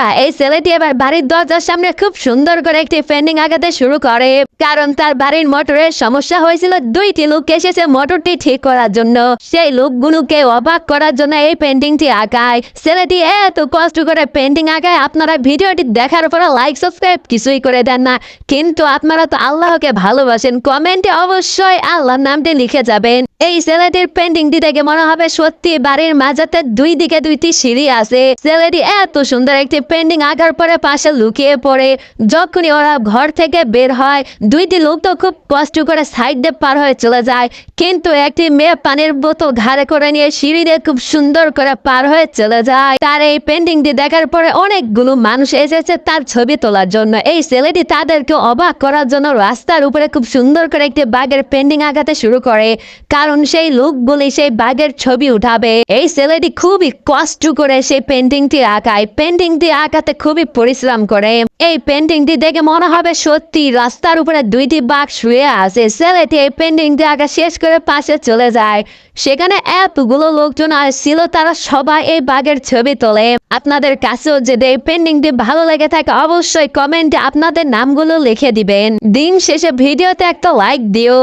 বন্ধুরা, এই ছেলেটি এবার বাড়ির দরজার সামনে খুব সুন্দর করে একটি পেন্টিং আগাতে শুরু করে। কারণ তার বাড়ির মোটরের সমস্যা হয়েছিল, দুইটি লোক এসেছে মোটরটি ঠিক করার জন্য। সেই লোকগুলোকে অবাক করার জন্য এই পেন্টিংটি আঁকায়। ছেলেটি এত কষ্ট করে পেন্টিং আঁকায়, আপনারা ভিডিওটি দেখার পর লাইক সাবস্ক্রাইব কিছুই করে দেন না। কিন্তু আপনারা তো আল্লাহকে ভালোবাসেন কমেন্টে অবশ্যই আল্লাহর নামটি লিখে যাবেন। এই ছেলেটির পেন্টিংটি দেখে মনে হবে সত্যি বাড়ির মাঝাতে দুই দিকে দুইটি সিঁড়ি আছে। ছেলেটি এত সুন্দর একটি পেন্টিং আঁকার পরে পাশে লুকিয়ে পড়ে। যখনই ওরা ঘর থেকে বের হয়, দুইটি লোক তো খুব কষ্ট করে সাইড দিয়ে পার হয়ে চলে যায়। কিন্তু একটি মেয়ে পানির বোতল ঘাড়ে করে নিয়ে সিঁড়ি দিয়ে খুব সুন্দর করে পার হয়ে চলে যায়। তার এই পেন্টিংটি দেখার পরে অনেকগুলো মানুষ এসেছে তার ছবি তোলার জন্য। এই ছেলেটি তাদেরকে অবাক করার জন্য রাস্তার উপরে খুব সুন্দর করে একটি বাঘের পেন্টিং আঁকাতে শুরু করে। কারণ সেই লোকগুলি সেই বাঘের ছবি উঠাবে। এই ছেলেটি খুবই কষ্ট করে সেই পেন্টিংটি আঁকায়। পেন্টিংটি আঁকাতে খুবই পরিশ্রম করে। এই পেন্টিংটি দেখে মনে হবে সত্যি রাস্তার উপরে দুইটি বাঘ শুয়ে আছে। ছেলেটি এই পেন্টিংটি আঁকা শেষ করে পাশে চলে যায়। সেখানে এতগুলো লোকজন আসছিল তারা সবাই এই বাঘের ছবি তোলে। আপনাদের কাছেও যদি এই পেন্টিংটি ভালো লেগে থাকে, অবশ্যই কমেন্টে আপনাদের নামগুলো লিখে দিবেন। দিন শেষে ভিডিওতে একটা লাইক দিও।